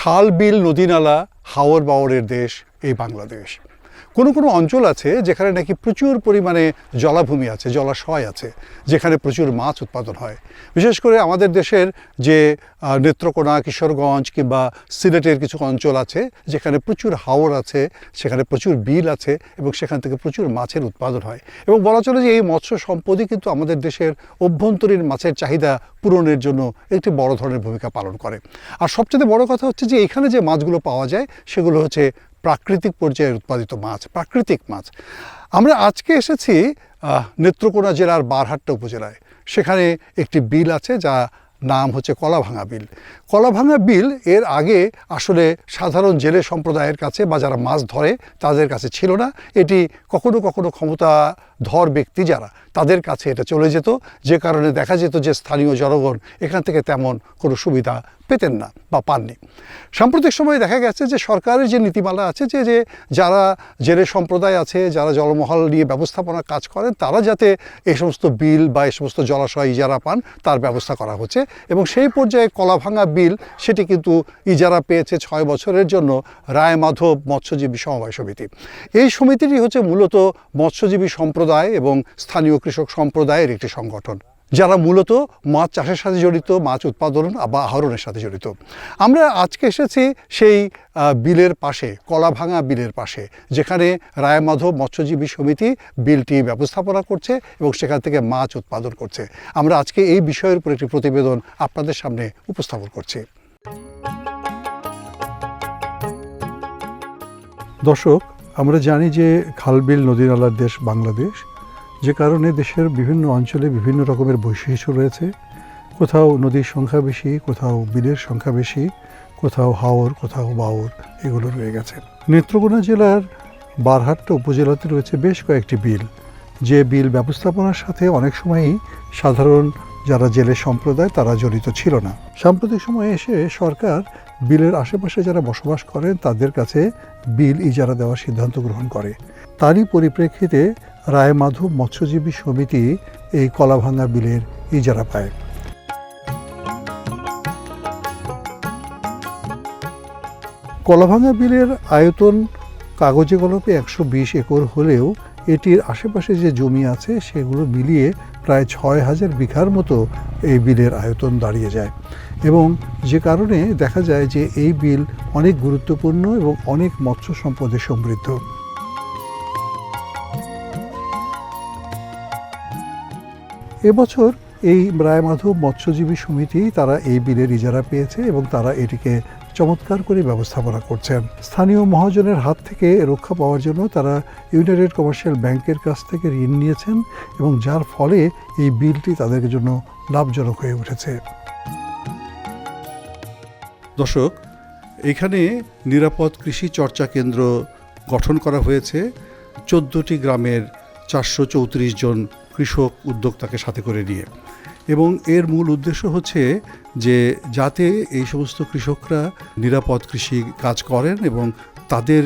খাল বিল নদীনালা হাওর বাওরের দেশ এই বাংলাদেশ। কোনো কোনো অঞ্চল আছে যেখানে নাকি প্রচুর পরিমাণে জলাভূমি আছে, জলাশয় আছে, যেখানে প্রচুর মাছ উৎপাদন হয়। বিশেষ করে আমাদের দেশের যে নেত্রকোনা, কিশোরগঞ্জ কিংবা সিলেটের কিছু অঞ্চল আছে যেখানে প্রচুর হাওর আছে, সেখানে প্রচুর বিল আছে এবং সেখান থেকে প্রচুর মাছের উৎপাদন হয়। এবং বলা চলে যে এই মৎস্য সম্পদই কিন্তু আমাদের দেশের অভ্যন্তরীণ মাছের চাহিদা পূরণের জন্য একটি বড় ধরনের ভূমিকা পালন করে। আর সবচেয়ে বড় কথা হচ্ছে যে এখানে যে মাছগুলো পাওয়া যায় সেগুলো হচ্ছে প্রাকৃতিক পর্যায়ে উৎপাদিত মাছ, প্রাকৃতিক মাছ। আমরা আজকে এসেছি নেত্রকোনা জেলার বারহাট্টা উপজেলায়। সেখানে একটি বিল আছে, যা নাম হচ্ছে কলাভাঙা বিল। কলাভাঙা বিল এর আগে আসলে সাধারণ জেলে সম্প্রদায়ের কাছে বা যারা মাছ ধরে, তাদের কাছে ছিল না। এটি কখনো কখনো ক্ষমতা ধর ব্যক্তি যারা তাদের কাছে এটা চলে যেত। যে কারণে দেখা যেত যে স্থানীয় জনগণ এখান থেকে তেমন কোনো সুবিধা পেতেন না বা পাননি। সাম্প্রতিক সময়ে দেখা গেছে যে সরকারের যে নীতিমালা আছে যে যে যারা জেলে সম্প্রদায় আছে, যারা জলমহল নিয়ে ব্যবস্থাপনা কাজ করেন, তারা যাতে এই সমস্ত বিল বা এই সমস্ত জলাশয় ইজারা পান, তার ব্যবস্থা করা হচ্ছে। এবং সেই পর্যায়ে কলাভাঙা বিল, সেটি কিন্তু ইজারা পেয়েছে ছয় বছরের জন্য রায় মাধব মৎস্যজীবী সমবায় সমিতি। এই সমিতিটি হচ্ছে মূলত মৎস্যজীবী সম্প্রদায় এবং স্থানীয় কৃষক সম্প্রদায়ের একটি সংগঠন, যারা মূলত মাছ চাষের সাথে জড়িত, মাছ উৎপাদন বা আহরণের সাথে জড়িত। আমরা আজকে এসেছি সেই বিলের পাশে, কলাভাঙা বিলের পাশে, যেখানে রায়মাধব মৎস্যজীবী সমিতি বিলটি ব্যবস্থাপনা করছে এবং সেখান থেকে মাছ উৎপাদন করছে। আমরা আজকে এই বিষয়ের উপর একটি প্রতিবেদন আপনাদের সামনে উপস্থাপন করছি। দর্শক, আমরা জানি যে খালবিল নদীনালার দেশ বাংলাদেশ। যে কারণে দেশের বিভিন্ন অঞ্চলে বিভিন্ন রকমের বৈশিষ্ট্য রয়েছে। কোথাও নদীর সংখ্যা বেশি, কোথাও বিলের সংখ্যা বেশি, কোথাও হাওর, কোথাও বাওর এগুলো রয়ে গেছে। নেত্রকোনা জেলার বারহাট্টা উপজেলাতে রয়েছে বেশ কয়েকটি বিল। যে বিল ব্যবস্থাপনার সাথে অনেক সময়ই সাধারণ যারা জেলে সম্প্রদায় তারা জড়িত ছিল না। সাম্প্রতিক সময়ে এসে সরকার বিলের আশেপাশে যারা বসবাস করেন, তাদের কাছে বিল ইজারা দেওয়ার সিদ্ধান্ত গ্রহণ করে। তারই পরিপ্রেক্ষিতে রায়মাধব মৎস্যজীবী সমিতি এই কলাভাঙ্গা বিলের ইজারা পায়। কলাভাঙ্গা বিলের আয়তন কাগজে কলপে একশো বিশ একর হলেও এটির আশেপাশে যে জমি আছে, সেগুলো মিলিয়ে প্রায় ছয় হাজার বিঘার মতো এই বিলের আয়তন দাঁড়িয়ে যায়। এবং যে কারণে দেখা যায় যে এই বিল অনেক গুরুত্বপূর্ণ এবং অনেক মৎস্য সম্পদে সমৃদ্ধ। এবছর এই রায়মাধব মৎস্যজীবী সমিতি তারা এই বিলের ইজারা পেয়েছে এবং তারা এটিকে চমৎকার করে ব্যবস্থাপনা করছেন। স্থানীয় মহাজনের হাত থেকে রক্ষা পাওয়ার জন্য তারা ইউনাইটেড কমার্শিয়াল ব্যাংকের কাছ থেকে ঋণ নিয়েছেন এবং যার ফলে এই বিলটি তাদের জন্য লাভজনক হয়ে উঠেছে। দর্শক, এখানে নিরাপদ কৃষি চর্চা কেন্দ্র গঠন করা হয়েছে। চোদ্দোটি গ্রামের চারশো চৌত্রিশ জন কৃষক উদ্যোক্তাকে সাথে করে নিয়ে। এবং এর মূল উদ্দেশ্য হচ্ছে যে, যাতে এই সমস্ত কৃষকরা নিরাপদ কৃষি কাজ করেন এবং তাদের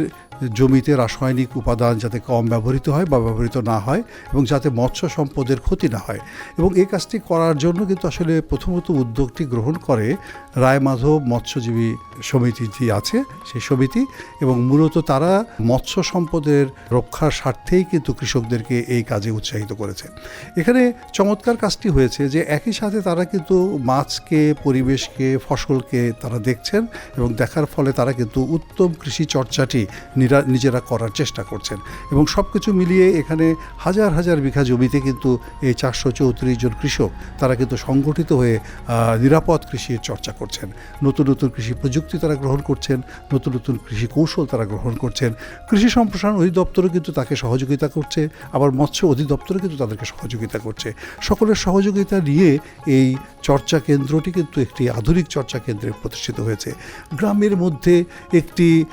জমিতে রাসায়নিক উপাদান যাতে কম ব্যবহৃত হয় বা ব্যবহৃত না হয় এবং যাতে মৎস্য সম্পদের ক্ষতি না হয়। এবং এই কাজটি করার জন্য কিন্তু আসলে প্রথমত উদ্যোগটি গ্রহণ করে রায়মাধব মৎস্যজীবী সমিতি যে আছে, সেই সমিতি এবং মূলত তারা মৎস্য সম্পদের রক্ষার স্বার্থেই কিন্তু কৃষকদেরকে এই কাজে উৎসাহিত করেছে। এখানে চমৎকার কাজটি হয়েছে যে একই সাথে তারা কিন্তু মাছকে, পরিবেশকে, ফসলকে তারা দেখছেন এবং দেখার ফলে তারা কিন্তু উত্তম কৃষি চর্চাটি নিরা- নিজেরা করার চেষ্টা করছেন। এবং সব কিছু মিলিয়ে এখানে হাজার হাজার বিঘা জমিতে কিন্তু এই চারশো চৌত্রিশ জন কৃষক, তারা কিন্তু সংগঠিত হয়ে নিরাপদ কৃষির চর্চা করছেন। নতুন নতুন কৃষি প্রযুক্তি তারা গ্রহণ করছেন, নতুন নতুন কৃষি কৌশল তারা গ্রহণ করছেন। কৃষি সম্প্রসারণ অধিদপ্তরও কিন্তু তাকে সহযোগিতা করছে, আবার মৎস্য অধিদপ্তরও কিন্তু তাদেরকে সহযোগিতা করছে। সকলের সহযোগিতা নিয়ে এই চর্চা কেন্দ্রটি কিন্তু একটি আধুনিক চর্চা কেন্দ্রে প্রতিষ্ঠিত হয়েছে। গ্রামের মধ্যে একটি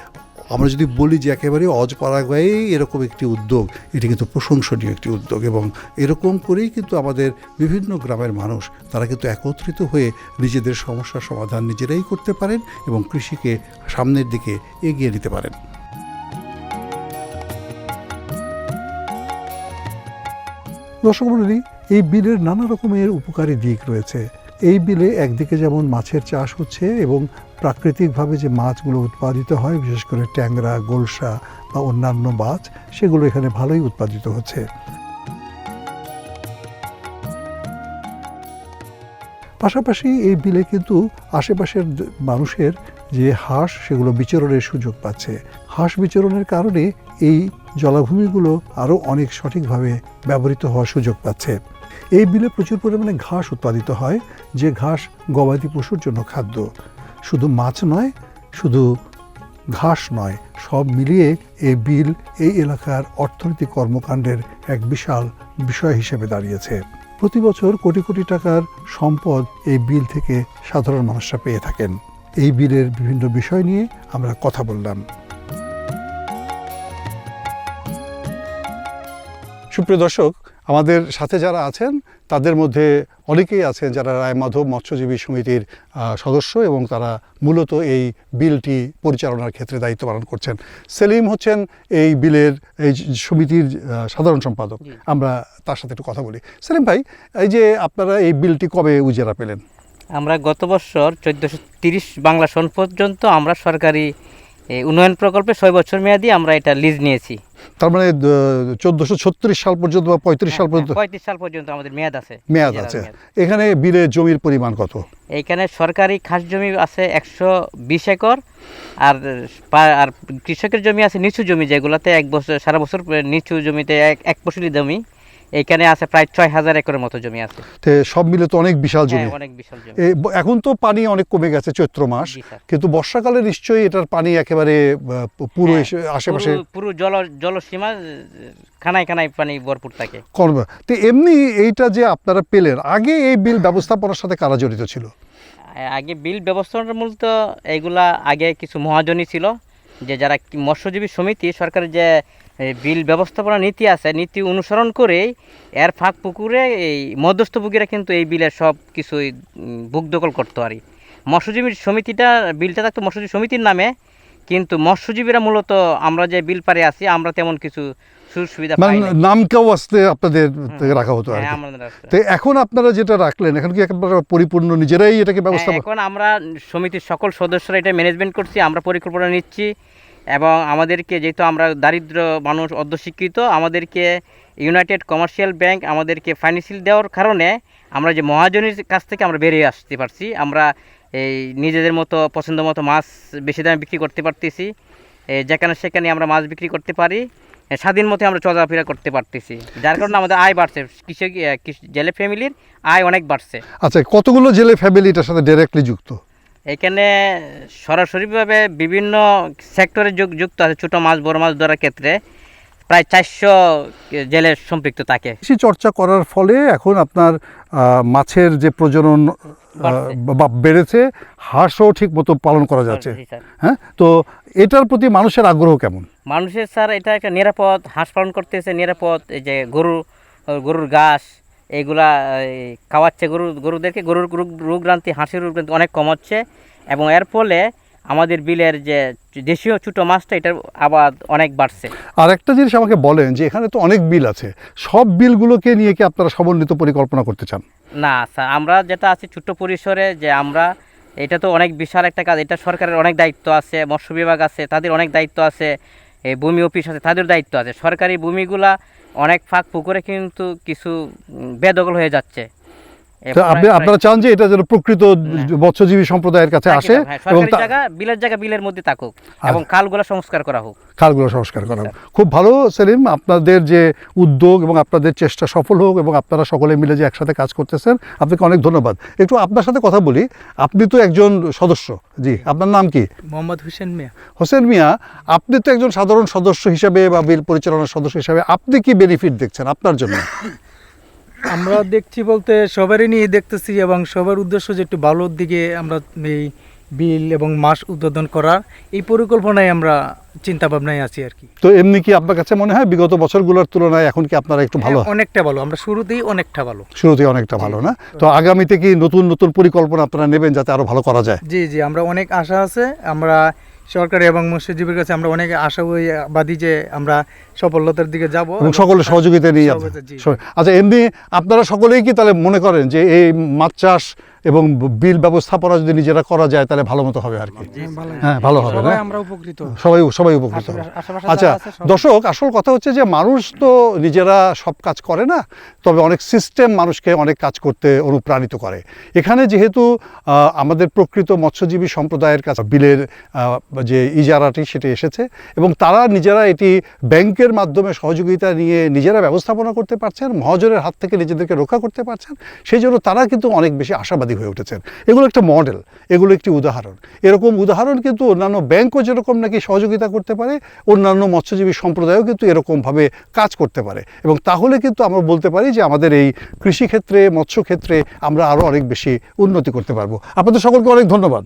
আমরা যদি বলি যে একেবারে অজপাড়াগায়ে এরকম একটি উদ্যোগ, এটি কিন্তু প্রশংসনীয় একটি উদ্যোগ এবং এরকম করেই কিন্তু আমাদের বিভিন্ন গ্রামের মানুষ, তারা কিন্তু একত্রিত হয়ে নিজেদের সমস্যার সমাধান নিজেরাই করতে পারেন এবং কৃষিকে সামনের দিকে এগিয়ে নিতে পারেন। দর্শক মণ্ডলী এই বিলের নানা রকমের উপকারী দিক রয়েছে। এই বিলে একদিকে যেমন মাছের চাষ হচ্ছে এবং প্রাকৃতিকভাবে যে মাছগুলো উৎপাদিত হয়, বিশেষ করে ট্যাংরা, গোলসা বা অন্যান্য মাছ, সেগুলো এখানে ভালোই উৎপাদিত হচ্ছে। পাশাপাশি এই বিলে কিন্তু আশেপাশের মানুষের যে হাঁস, সেগুলো বিচরণের সুযোগ পাচ্ছে। হাঁস বিচরণের কারণে এই জলাভূমিগুলো আরও অনেক সঠিকভাবে ব্যবহৃত হওয়ার সুযোগ পাচ্ছে। এই বিলে প্রচুর পরিমাণে ঘাস উৎপাদিত হয়, যে ঘাস গবাদি পশুর জন্য খাদ্য। শুধু মাছ নয়, শুধু ঘাস নয়, সব মিলিয়ে এই বিল এই এলাকার অর্থনৈতিক কর্মকাণ্ডের এক বিশাল বিষয় হিসেবে দাঁড়িয়েছে। প্রতি বছর কোটি কোটি টাকার সম্পদ এই বিল থেকে সাধারণ মানুষরা পেয়ে থাকেন। এই বিলের বিভিন্ন বিষয় নিয়ে আমরা কথা বললাম। সুপ্রিয় দর্শক, আমাদের সাথে যারা আছেন তাদের মধ্যে অনেকেই আছেন যারা রায়মাধব মৎস্যজীবী সমিতির সদস্য এবং তারা মূলত এই বিলটি পরিচালনার ক্ষেত্রে দায়িত্ব পালন করছেন। সেলিম হচ্ছেন এই বিলের এই সমিতির সাধারণ সম্পাদক। আমরা তার সাথে একটু কথা বলি। সেলিম ভাই এই যে আপনারা এই বিলটি কবে উজেরা পেলেন? আমরা গত বছর চোদ্দোশো তিরিশ বাংলা সন পর্যন্ত আমরা সরকারি উন্নয়ন প্রকল্পে ছয় বছর মেয়াদি আমরা এটা লিজ নিয়েছি। তার মানে চোদ্দোশো ছত্রিশ সাল পর্যন্ত বা পঁয়ত্রিশ সাল পর্যন্ত? পঁয়ত্রিশ সাল পর্যন্ত আমাদের মেয়াদ আছে। মেয়াদ আছে। এখানে বিলের জমির পরিমাণ কত? এখানে সরকারি খাস জমি আছে একশো বিশ একর আর আর কৃষকের জমি আছে নিচু জমি যেগুলোতে এক বছর সারা বছর নিচু জমিতে এক এক ফসলি জমি। এইখানে আছে প্রায় ছয় হাজার একরের মতো জমি আছে। তে সব মিলে তো অনেক বিশাল জমি। হ্যাঁ, অনেক বিশাল জমি। এখন তো পানি অনেক কমে গেছে চৈত্র মাস। কিন্তু বর্ষাকালে নিশ্চয়ই এটার পানি একেবারে পুরো হ্যাঁ, আশেপাশে পুরো- পুরো জল জলসীমা খানায় খানায় পানি ভরপুর থাকে। কমবে তো এমনি এইটা যে আপনারা পেলেন আগে এই বিল ব্যবস্থাপনার সাথে কারা জড়িত ছিল? আগে বিল ব্যবস্থাপনার মূলত এগুলা আগে কিছু মহাজনী ছিল যে যারা মৎস্যজীবী সমিতি সরকারের যে বিল ব্যবস্থাপনা নীতি আছে নীতি অনুসরণ করেই এর ফাঁক পুকুরে এই মধ্যস্থভোগীরা কিন্তু এই বিলের সব কিছুই বুক দখল করতে পারি মৎস্যজীবী সমিতিটা বিলটা থাকতো মৎস্যজীবী সমিতির নামে কিন্তু মৎস্যজীবীরা মূলত আমরা যে বিল পারে আছি আমরা তেমন কিছু সুবিধা মানে নামকেও আসতে আপনাদের রাখা হতো আর হ্যাঁ, কি। আমাদের আছে। তো এখন আপনারা যেটা রাখলেন এখন কি একেবারে পরিপূর্ণ নিজেরাই এটাকে ব্যবস্থা হ্যাঁ, এখন আমরা সমিতির সকল সদস্যরা এটা ম্যানেজমেন্ট করছি আমরা পরিকল্পনা নিচ্ছি এবং আমাদেরকে যেহেতু আমরা দারিদ্র মানুষ অর্ধশিক্ষিত আমাদেরকে ইউনাইটেড কমার্শিয়াল ব্যাংক আমাদেরকে ফাইন্যান্সিয়াল দেওয়ার কারণে আমরা যে মহাজনের কাছ থেকে আমরা বেরিয়ে আসতে পারছি। আমরা এই নিজেদের মতো পছন্দ মতো মাছ বেশি দামে বিক্রি করতে পারতেছি। যেখানে সেখানে আমরা মাছ বিক্রি করতে পারি। স্বাধীন মতো আমরা চলাফেরা করতে পারতেছি। যার কারণে আমাদের আয় বাড়ছে। কৃষক জেলে ফ্যামিলির আয় অনেক বাড়ছে। আচ্ছা কতগুলো জেলে ফ্যামিলি এটার সাথে ডাইরেক্টলি যুক্ত? এখানে সরাসরিভাবে বিভিন্ন সেক্টরে যুক- যুক্ত আছে ছোটো মাছ বড় মাছ ধরার ক্ষেত্রে প্রায় চারশো জেলে সম্পৃক্ত থাকে। কৃষি চর্চা করার ফলে এখন আপনার মাছের যে প্রজনন বা- বেড়েছে হাঁসও ঠিক মতো পালন করা যাচ্ছে। হ্যাঁ? তো এটার প্রতি মানুষের আগ্রহ কেমন? মানুষের স্যার এটা একটা নিরাপদ হাঁস পালন করতেছে নিরাপদ এই যে গরু গরুর ঘাস এইগুলা এই, খাওয়াচ্ছে গরু গরুদেরকে গরুর রোগ রোগগ্রান্তি হাঁসের রোগগ্রান্তি অনেক কমাচ্ছে এবং এর ফলে আমাদের বিলের যে দেশীয় ছোটো মাছটা এটার আবাদ অনেক বাড়ছে। আর একটা জিনিস আমাকে বলেন যে এখানে তো অনেক বিল আছে সব বিলগুলোকে নিয়ে কি আপনারা সমন্বিত পরিকল্পনা করতে চান? না স্যার আমরা যেটা আছি ছোট্ট পরিসরে যে আমরা এটা তো অনেক বিশাল একটা কাজ এটা সরকারের অনেক দায়িত্ব আছে মৎস্য বিভাগ আছে তাদের অনেক দায়িত্ব আছে। এই ভূমি অফিস আছে তাদের দায়িত্ব আছে। সরকারি ভূমিগুলা অনেক ফাঁক পুকুরে কিন্তু কিছু বেদখল হয়ে যাচ্ছে। আপনি আপনারা চান যে এটা যেন প্রকৃত মৎস্যজীবী সম্প্রদায়ের কাছে আসে হ্যাঁ, এবং জায়গা বিলের জায়গা বিলের মধ্যে থাকুক এবং খালগুলা সংস্কার করা হোক। খালগুলো সংস্কার করা হোক। খুব ভালো সেলিম আপনাদের যে উদ্যোগ এবং আপনাদের চেষ্টা সফল হোক এবং আপনারা সকলে মিলে যে একসাথে কাজ করতেছেন আপনাকে অনেক ধন্যবাদ। একটু আপনার সাথে কথা বলি। আপনি তো একজন সদস্য। জি আপনার নাম কি? মোহাম্মদ হোসেন মিয়া। হোসেন মিয়া আপনি তো একজন সাধারণ সদস্য হিসাবে বা বিল পরিচালনার সদস্য হিসাবে আপনি কি বেনিফিট দেখছেন আপনার জন্য? আমরা দেখছি বলতে সবারই নিয়ে দেখতেছি এবং সবার উদ্দেশ্য যে একটু ভালোর দিকে আমরা এই বিল এবং মাস উদ্বোধন করার এই পরিকল্পনায় আমরা চিন্তা ভাবনায় আছি আর কি। তো এমনি কি আপনার কাছে মনে হয় বিগত বছরগুলোর তুলনায় এখন কি আপনারা একটু ভালো? হ্যাঁ, অনেকটা ভালো। আমরা শুরুতেই অনেকটা ভালো। শুরুতেই অনেকটা ভালো না? তো আগামীতে কি নতুন নতুন পরিকল্পনা আপনারা নেবেন যাতে আরও ভালো করা যায়? জি জি আমরা অনেক আশা আছে। আমরা সরকারি এবং মৎস্যজীবীর কাছে আমরা অনেক আশাবাদী যে আমরা সফলতার দিকে যাব এবং সকলের সহযোগিতা নিয়ে জি। আচ্ছা এমনি আপনারা সকলেই কি তাহলে মনে করেন যে এই মাছ চাষ এবং বিল ব্যবস্থাপনা যদি নিজেরা করা যায় তাহলে ভালো মতো হবে আর কি? হ্যাঁ ভালো হবে না? সবাই আমরা উপকৃত। সবাই সবাই উপকৃত হবে। আচ্ছা দর্শক আসল কথা হচ্ছে যে মানুষ তো নিজেরা সব কাজ করে না তবে অনেক সিস্টেম মানুষকে অনেক কাজ করতে অনুপ্রাণিত করে। এখানে যেহেতু আমাদের প্রকৃত মৎস্যজীবী সম্প্রদায়ের কাছে বিলের যে ইজারাটি সেটি এসেছে এবং তারা নিজেরা এটি ব্যাংকের মাধ্যমে সহযোগিতা নিয়ে নিজেরা ব্যবস্থাপনা করতে পারছেন, মহাজনের হাত থেকে নিজেদেরকে রক্ষা করতে পারছেন সেই জন্য তারা কিন্তু অনেক বেশি আশাবাদী হয়ে উঠেছেন। এগুলো একটা মডেল, এগুলো একটি উদাহরণ। এরকম উদাহরণ কিন্তু অন্যান্য ব্যাংকও যেরকম নাকি সহযোগিতা করতে পারে, অন্যান্য মৎস্যজীবী সম্প্রদায়ও কিন্তু এরকমভাবে কাজ করতে পারে। এবং তাহলে কিন্তু আমরা বলতে পারি যে আমাদের এই কৃষিক্ষেত্রে, মৎস্যক্ষেত্রে আমরা আরও অনেক বেশি উন্নতি করতে পারব। আপনাদের সকলকে অনেক ধন্যবাদ।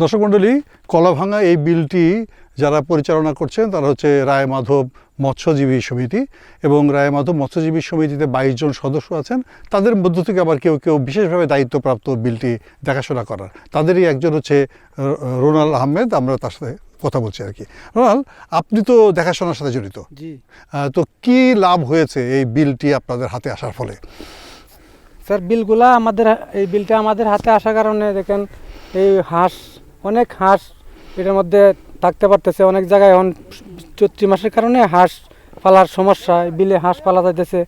দর্শক মণ্ডলী, কলাভাঙা এই বিলটি যারা পরিচালনা করছেন, তারা হচ্ছে রায় মাধব মৎস্যজীবী সমিতি এবং রায় মাধব মৎস্যজীবী সমিতিতে বাইশ জন সদস্য আছেন। তাদের মধ্য থেকে আবার কেউ কেউ বিশেষভাবে দায়িত্বপ্রাপ্ত বিলটি দেখাশোনা করার। তাদেরই একজন হচ্ছে রোনাল আহমেদ আমরা তার সাথে কথা বলছি আর কি। রোনাল আপনি তো দেখাশোনার সাথে জড়িত। তো কি লাভ হয়েছে এই বিলটি আপনাদের হাতে আসার ফলে? স্যার বিলগুলা আমাদের এই বিলটা আমাদের হাতে আসার কারণে দেখেন এই হাঁস অনেক হাঁস এটার মধ্যে থাকতে পারতেছে। অনেক জায়গায় এখন চৈত্রি মাসের কারণে হাঁস পালার সমস্যা বিলে হাঁস পালা যাইতেছে।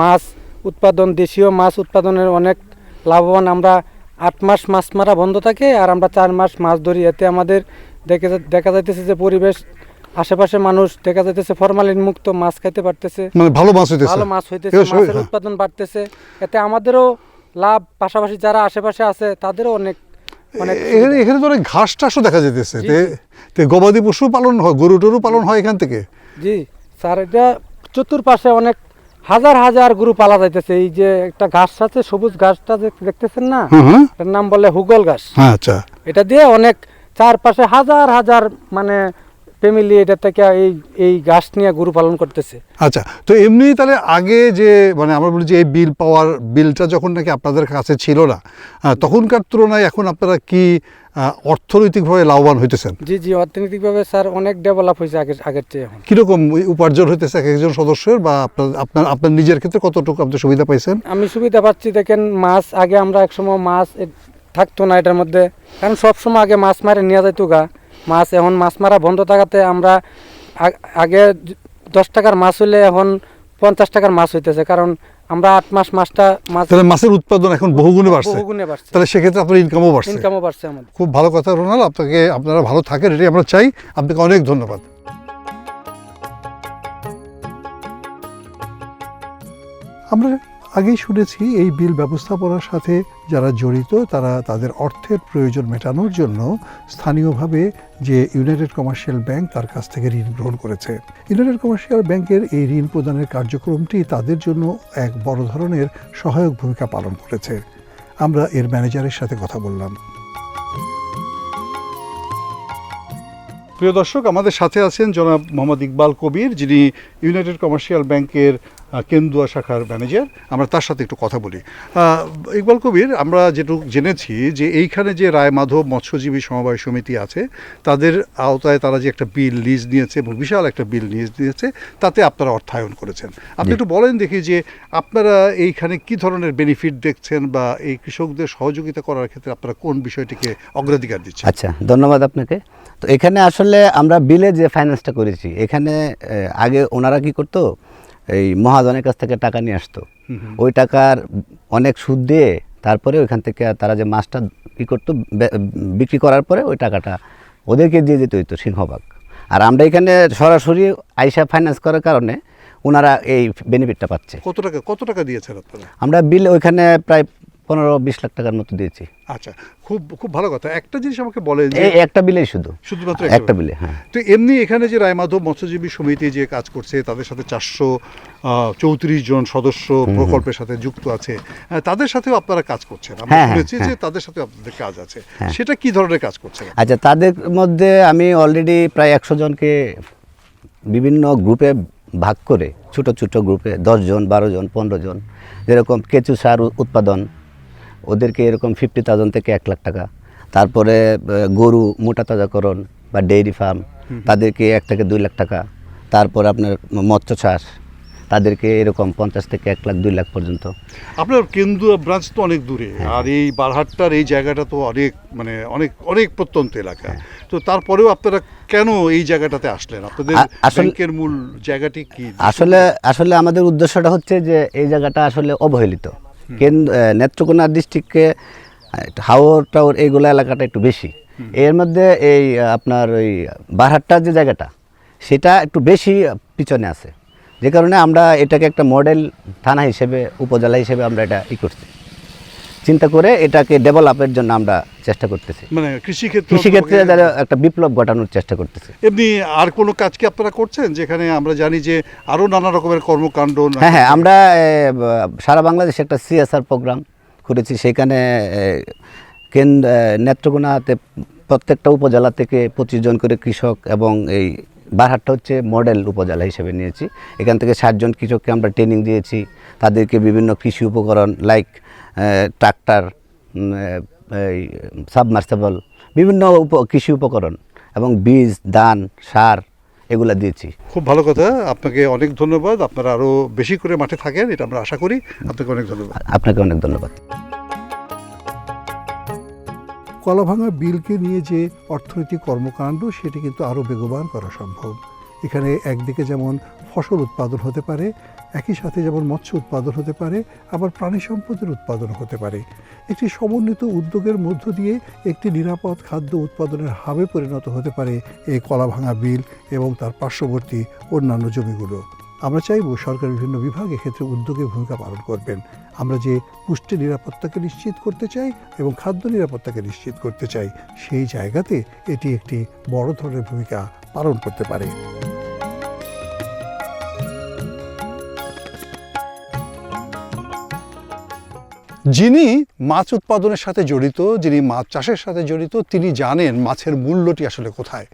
মাছ উৎপাদন দেশীয় মাছ উৎপাদনের অনেক লাভবান। আমরা আট মাস মাছ মারা বন্ধ থাকে আর আমরা চার মাস মাছ ধরি। এতে আমাদের দেখে দেখা যাইতেছে যে পরিবেশ আশেপাশে মানুষ দেখা যাইতেছে ফরমালিন মুক্ত মাছ খাইতে পারতেছে। মানে ভালো মাছ হইতেছে। ভালো মাছ হইতেছে মাছের উৎপাদন বাড়তেছে। এতে আমাদেরও লাভ। পাশাপাশি যারা আশেপাশে আছে তাদেরও অনেক অনেক এখানে এখানে তো অনেক ঘাস টাসও দেখা যেতেছে তে গবাদি পশু পালন হয় গরু টরু পালন হয় এখান থেকে? জি স্যার এটা চতুর্পাশে অনেক হাজার হাজার গরু পালা যাইতেছে। এই যে একটা ঘাস আছে সবুজ ঘাসটা দেখতেছেন না? এটার নাম বলে হুগল ঘাস। হ্যাঁ আচ্ছা। এটা দিয়ে অনেক চারপাশে হাজার হাজার মানে ফ্যামিলি এটা থেকে এই এই ঘাস নিয়ে গরু পালন করতেছে। আচ্ছা তো এমনি তাহলে আগে যে মানে আমরা বলি যে এই বিল পাওয়ার বিলটা যখন নাকি আপনাদের কাছে ছিল না তখনকার তুলনায় এখন আপনারা কি অর্থনৈতিকভাবে লাভবান হইতেছেন? জি জি অর্থনৈতিকভাবে স্যার অনেক ডেভেলপ হয়েছে আগের আগের চেয়ে এখন। কীরকম উপার্জন হইতেছে এক একজন সদস্যের বা আপনার আপনার আপনার নিজের ক্ষেত্রে কতটুকু আপনি সুবিধা পাইছেন? আমি সুবিধা পাচ্ছি দেখেন মাছ আগে আমরা একসময় মাছ থাকতো না এটার মধ্যে কারণ সব সময় আগে মাছ মারে নিয়ে যাইতো গা। মাছ এখন মাছ মারা বন্ধ থাকাতে আমরা আগে দশ টাকার মাছ হইলে এখন পঞ্চাশ টাকার মাছ হইতেছে কারণ আমরা আট মাস মাছটা মাছ তাহলে মাছের উৎপাদন এখন বহুগুণে বাড়ছে। বহুগুণে বাড়ছে। তাহলে সেক্ষেত্রে আপনার ইনকামও বাড়ছে। ইনকামও বাড়ছে আমাদের। খুব ভালো কথা রোনাল আপনাকে আপনারা ভালো থাকেন এটাই আমরা চাই। আপনাকে অনেক ধন্যবাদ। আমরা আগেই শুনেছি এই বিল ব্যবস্থাপনার সাথে যারা জড়িত, তারা তাদের অর্থের প্রয়োজন মেটানোর জন্য স্থানীয়ভাবে যে ইউনাইটেড কমার্শিয়াল ব্যাংক তার কাছ থেকে ঋণ গ্রহণ করেছে। ইউনাইটেড কমার্শিয়াল ব্যাংকের এই ঋণ প্রদানের কার্যক্রমটি তাদের জন্য এক বড় ধরনের সহায়ক ভূমিকা পালন করেছে। আমরা এর ম্যানেজারের সাথে কথা বললাম। প্রিয় দর্শক আমাদের সাথে আছেন জনাব মোহাম্মদ ইকবাল কবির যিনি ইউনাইটেড কমার্শিয়াল ব্যাংকের কেন্দুয়া শাখার ম্যানেজার। আমরা তার সাথে একটু কথা বলি। ইকবাল কবির আমরা যেটুকু জেনেছি যে এইখানে যে রায় মাধব মৎস্যজীবী সমবায় সমিতি আছে তাদের আওতায় তারা যে একটা বিল লিজ নিয়েছে এবং বিশাল একটা বিল লিজ নিয়েছে তাতে আপনারা অর্থায়ন করেছেন। আপনি একটু বলেন দেখি যে আপনারা এইখানে কি ধরনের বেনিফিট দেখছেন বা এই কৃষকদের সহযোগিতা করার ক্ষেত্রে আপনারা কোন বিষয়টিকে অগ্রাধিকার দিচ্ছেন? আচ্ছা ধন্যবাদ আপনাকে। তো এখানে আসলে আমরা বিলে যে ফাইন্যান্সটা করেছি এখানে আগে ওনারা কি করতো? এই মহাজনের কাছ থেকে টাকা নিয়ে আসতো। ওই টাকার অনেক সুদ দিয়ে তারপরে ওইখান থেকে তারা যে মাছটা ই করতো বিক্রি করার পরে ওই টাকাটা ওদেরকে দিয়ে দিতে হইতো সিংহভাগ। আর আমরা এখানে সরাসরি আইসা ফাইন্যান্স করার কারণে ওনারা এই বেনিফিটটা পাচ্ছে। কত টাকা কত টাকা দিয়েছেন আপনারা? আমরা বিল ওইখানে প্রায় পনেরো বিশ লাখ টাকার মতো দিয়েছি। আচ্ছা খুব খুব ভালো কথা। একটা জিনিস আমাকে বলেন যে একটা বিলেই শুধু। শুধুমাত্র একটা বিলে হ্যাঁ। তো এমনি এখানে যে রায়মাধব মৎস্যজীবী সমিতি যে কাজ করছে তাদের সাথে চারশো চৌত্রিশ জন সদস্য প্রকল্পের সাথে যুক্ত আছে। তাদের সাথেও আপনারা কাজ করছেন। আমরা হ্যাঁ, হ্যাঁ, শুনেছি যে হ্যাঁ। তাদের সাথে আপনাদের কাজ আছে। হ্যাঁ। সেটা কি ধরনের কাজ করছে আচ্ছা তাদের মধ্যে আমি অলরেডি প্রায় একশো জনকে বিভিন্ন গ্রুপে ভাগ করে ছোট ছোট গ্রুপে দশ জন বারো জন পনেরো জন যেরকম কেঁচু সার উৎপাদন ওদেরকে এরকম ফিফটি থাউজেন্ড থেকে এক লাখ টাকা। তারপরে গরু মোটা তাজাকরণ বা ডেইরি ফার্ম তাদেরকে এক থেকে দুই লাখ টাকা। তারপর আপনার মৎস্য চাষ তাদেরকে এরকম পঞ্চাশ থেকে এক লাখ দুই লাখ পর্যন্ত। আপনার কেন্দ্র ব্রাঞ্চ তো অনেক দূরে আর এই বারহাট্টার এই জায়গাটা তো অনেক মানে অনেক অনেক প্রত্যন্ত এলাকা। তো তারপরেও আপনারা কেন এই জায়গাটাতে আসলেন? আপনাদের ব্যাংকের মূল জায়গাটি কি? আসলে আসলে আমাদের উদ্দেশ্যটা হচ্ছে যে এই জায়গাটা আসলে অবহেলিত। কেন্দ্র নেত্রকোনা ডিস্ট্রিক্টে হাওর টাওয়ার এইগুলো এলাকাটা একটু বেশি। এর মধ্যে এই আপনার ওই বারহাট্টার যে জায়গাটা সেটা একটু বেশি পিছনে আছে। যে কারণে আমরা এটাকে একটা মডেল থানা হিসেবে উপজেলা হিসেবে আমরা এটা ই করছি। চিন্তা করে এটাকে ডেভেলপের জন্য আমরা চেষ্টা করতেছি। মানে কৃষিক্ষেত্রে কৃষিক্ষেত্রে যারা একটা বিপ্লব ঘটানোর চেষ্টা করতেছি। এমনি আর কোনো কাজ কি আপনারা করছেন? যেখানে আমরা জানি যে আরও নানা রকমের কর্মকাণ্ড হ্যাঁ হ্যাঁ আমরা সারা বাংলাদেশে একটা সিএসআর প্রোগ্রাম করেছি। সেখানে কেন্দ্র নেত্রকোনাতে প্রত্যেকটা উপজেলা থেকে পঁচিশ জন করে কৃষক এবং এই বারহাট্টা হচ্ছে মডেল উপজেলা হিসেবে নিয়েছি। এখান থেকে ষাটজন কৃষককে আমরা ট্রেনিং দিয়েছি। তাদেরকে বিভিন্ন কৃষি উপকরণ লাইক ট্রাক্টর এই সাবমার্সেবল বিভিন্ন উপ কৃষি উপকরণ এবং বীজ ধান সার এগুলো দিয়েছি। খুব ভালো কথা। আপনাকে অনেক ধন্যবাদ। আপনারা আরও বেশি করে মাঠে থাকেন এটা আমরা আশা করি। আপনাকে অনেক ধন্যবাদ। আপনাকে অনেক ধন্যবাদ। কলাভাঙা বিলকে নিয়ে যে অর্থনৈতিক কর্মকাণ্ড সেটি কিন্তু আরও বেগবান করা সম্ভব। এখানে একদিকে যেমন ফসল উৎপাদন হতে পারে একই সাথে যেমন মৎস্য উৎপাদন হতে পারে, আবার প্রাণী সম্পদের উৎপাদন হতে পারে। একটি সমন্বিত উদ্যোগের মধ্য দিয়ে একটি নিরাপদ খাদ্য উৎপাদনের হাবে পরিণত হতে পারে এই কলাভাঙা বিল এবং তার পার্শ্ববর্তী অন্যান্য জমিগুলো। আমরা চাইব সরকার বিভিন্ন বিভাগ এক্ষেত্রে উদ্যোগে ভূমিকা পালন করবেন। আমরা যে পুষ্টি নিরাপত্তাকে নিশ্চিত করতে চাই এবং খাদ্য নিরাপত্তাকে নিশ্চিত করতে চাই, সেই জায়গাতে এটি একটি বড় ধরনের ভূমিকা পালন করতে পারে। যিনি মাছ উৎপাদনের সাথে জড়িত, যিনি মাছ চাষের সাথে জড়িত, তিনি জানেন মাছের মূল্যটি আসলে কোথায়।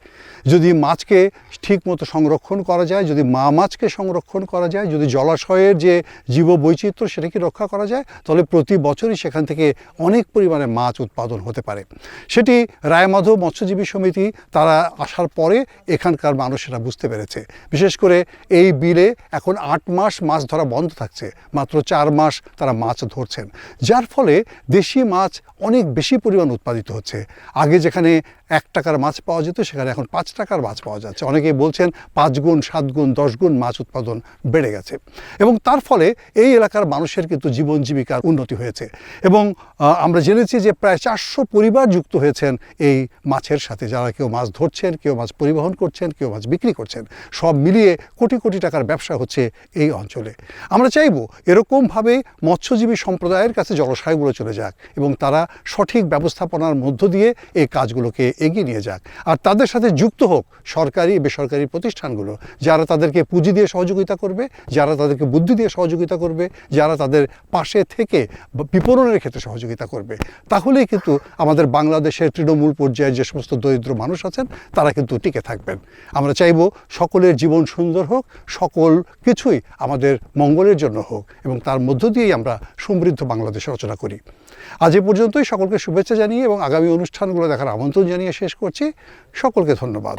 যদি মাছকে ঠিকমতো সংরক্ষণ করা যায়, যদি মা মাছকে সংরক্ষণ করা যায়, যদি জলাশয়ের যে জীববৈচিত্র্য সেটাকে রক্ষা করা যায়, তাহলে প্রতি বছরই সেখান থেকে অনেক পরিমাণে মাছ উৎপাদন হতে পারে। সেটি রায়মাধব মৎস্যজীবী সমিতি তারা আসার পরে এখানকার মানুষ সেটা বুঝতে পেরেছে। বিশেষ করে এই বিলে এখন আট মাস মাছ ধরা বন্ধ থাকছে। মাত্র চার মাস তারা মাছ ধরছেন। যার ফলে দেশি মাছ অনেক বেশি পরিমাণ উৎপাদিত হচ্ছে। আগে যেখানে এক টাকার মাছ পাওয়া যেত, সেখানে এখন পাঁচ টাকার মাছ পাওয়া যাচ্ছে। অনেকেই বলছেন পাঁচ গুণ, সাত গুণ, দশ গুণ মাছ উৎপাদন বেড়ে গেছে। এবং তার ফলে এই এলাকার মানুষের কিন্তু জীবন জীবিকার উন্নতি হয়েছে। এবং আমরা জেনেছি যে প্রায় চারশো পরিবার যুক্ত হয়েছেন এই মাছের সাথে। যারা কেউ মাছ ধরছেন, কেউ মাছ পরিবহন করছেন, কেউ মাছ বিক্রি করছেন, সব মিলিয়ে কোটি কোটি টাকার ব্যবসা হচ্ছে এই অঞ্চলে। আমরা চাইব এরকমভাবে মৎস্যজীবী সম্প্রদায়ের কাছে জলাশয়গুলো চলে যাক এবং তারা সঠিক ব্যবস্থাপনার মধ্য দিয়ে এই কাজগুলোকে এগিয়ে নিয়ে যাক। আর তাদের সাথে যুক্ত হোক সরকারি বেসরকারি প্রতিষ্ঠানগুলো, যারা তাদেরকে পুঁজি দিয়ে সহযোগিতা করবে, যারা তাদেরকে বুদ্ধি দিয়ে সহযোগিতা করবে, যারা তাদের পাশে থেকে বিপণনের ক্ষেত্রে সহযোগিতা করবে। তাহলেই কিন্তু আমাদের বাংলাদেশের তৃণমূল পর্যায়ে যে সমস্ত দরিদ্র মানুষ আছেন, তারা কিন্তু টিকে থাকবেন। আমরা চাইব সকলের জীবন সুন্দর হোক, সকল কিছুই আমাদের মঙ্গলের জন্য হোক, এবং তার মধ্য দিয়েই আমরা সমৃদ্ধ বাংলাদেশ রচনা করি। আজ এ পর্যন্তই, সকলকে শুভেচ্ছা জানিয়ে এবং আগামী অনুষ্ঠানগুলো দেখার আমন্ত্রণ জানিয়ে শেষ করছি। সকলকে ধন্যবাদ।